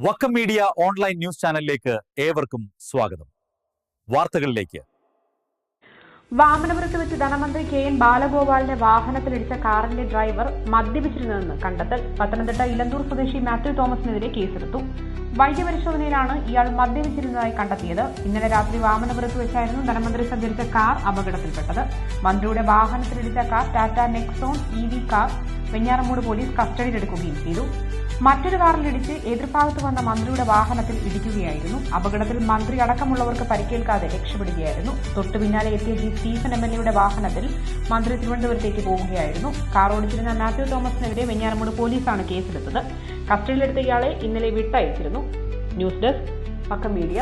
Vakkom media online news ചാനലിലേക്ക് ഏവർക്കും സ്വാഗതം. വാർത്തകളിലേക്ക്. വാമനപുരത്ത് വെച്ച് ധനമന്ത്രി കെ എൻ ബാലഗോപാലിന്റെ വാഹനത്തിലിടിച്ച കാറിന്റെ ഡ്രൈവർ മദ്യപിച്ചിരുന്നതെന്ന് കണ്ടെത്തൽ. പത്തനംതിട്ട ഇലന്തൂർ സ്വദേശി മാത്യു തോമസിനെതിരെ കേസെടുത്തു. വൈദ്യപരിശോധനയിലാണ് ഇയാൾ മദ്യപിച്ചിരുന്നതായി കണ്ടെത്തിയത്. ഇന്നലെ രാത്രി വാമനപുരത്ത് വെച്ചായിരുന്നു ധനമന്ത്രി സഞ്ചരിച്ച കാർ അപകടത്തിൽപ്പെട്ടത്. മന്ത്രിയുടെ വാഹനത്തിലിടിച്ച car Tata Nexon E car Venjaramoodu police കസ്റ്റഡിയിലെടുക്കുകയും ചെയ്തു. മറ്റൊരു കാറിലിടിച്ച് എതിർഭാഗത്ത് വന്ന മന്ത്രിയുടെ വാഹനത്തിൽ ഇടിക്കുകയായിരുന്നു. അപകടത്തിൽ മന്ത്രി അടക്കമുള്ളവർക്ക് പരിക്കേൽക്കാതെ രക്ഷപ്പെടുകയായിരുന്നു. തൊട്ടു പിന്നാലെ എത്തിയ ജി സ്റ്റീഫൻ എം എൽ എയുടെ വാഹനത്തിൽ മന്ത്രി തിരുവനന്തപുരത്തേക്ക് പോവുകയായിരുന്നു. കാർ ഓടിച്ചിരുന്ന മാത്യു തോമസിനെതിരെ വെഞ്ഞാറമൂട് പോലീസാണ് കേസെടുത്തത്. കസ്റ്റഡിയിലെടുത്ത ഇയാളെ ഇന്നലെ വിട്ടയച്ചിരുന്നു. ന്യൂസ് ഡെസ്ക് പക്കം മീഡിയ.